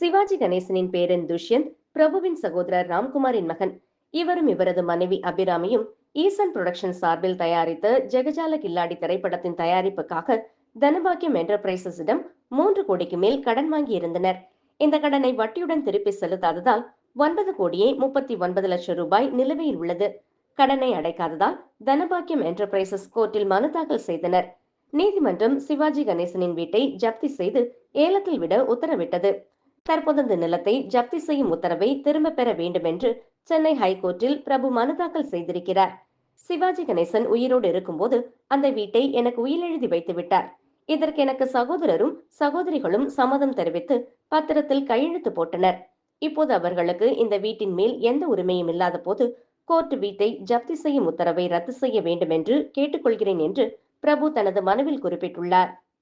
சிவாஜி கணேசனின் பேரன் துஷ்யந்த் பிரபுவின் சகோதரர் ராம்குமாரின் மகன் இவரும் இவரது மனைவி அபிராமியும் ஈசன் புரொடக்ஷன் சார்பில் தயாரித்த ஜெகஜால கில்லாடி திரைப்படத்தின் தயாரிப்புக்காக தனபாக்கியம் என்டர்பிரைசஸிடம் மூன்று கோடிக்கு மேல் கடன் வாங்கி இருந்தனர். இந்த கடனை வட்டியுடன் திருப்பி செலுத்தாததால் ஒன்பது கோடியே முப்பத்தி ஒன்பது லட்சம் ரூபாய் நிலுவையில் உள்ளது. கடனை அடைக்காததால் தனபாக்கியம் என்டர்பிரைசஸ் கோர்ட்டில் மனு தாக்கல் செய்தனர். நீதிமன்றம் சிவாஜி கணேசனின் வீட்டை ஜப்தி செய்து ஏலத்தில் விட உத்தரவிட்டது. தற்போது அந்த நிலத்தை ஜப்தி செய்யும் உத்தரவை திரும்ப பெற வேண்டும் என்று சென்னை ஹைகோர்ட்டில் பிரபு மனு தாக்கல் செய்திருக்கிறார். சிவாஜி கணேசன் உயிரோடு இருக்கும்போது அந்த வீட்டை எனக்கு உயிரெழுதி வைத்து விட்டார் இதற்கு எனக்கு சகோதரரும் சகோதரிகளும் சம்மதம் தெரிவித்து பத்திரத்தில் கையெழுத்து போட்டனர். இப்போது அவர்களுக்கு இந்த வீட்டின் மேல் எந்த உரிமையும் இல்லாத போது கோர்ட் வீட்டை ஜப்தி செய்யும் உத்தரவை ரத்து செய்ய வேண்டும் என்று கேட்டுக்கொள்கிறேன் என்று பிரபு தனது மனுவில் குறிப்பிட்டுள்ளார்.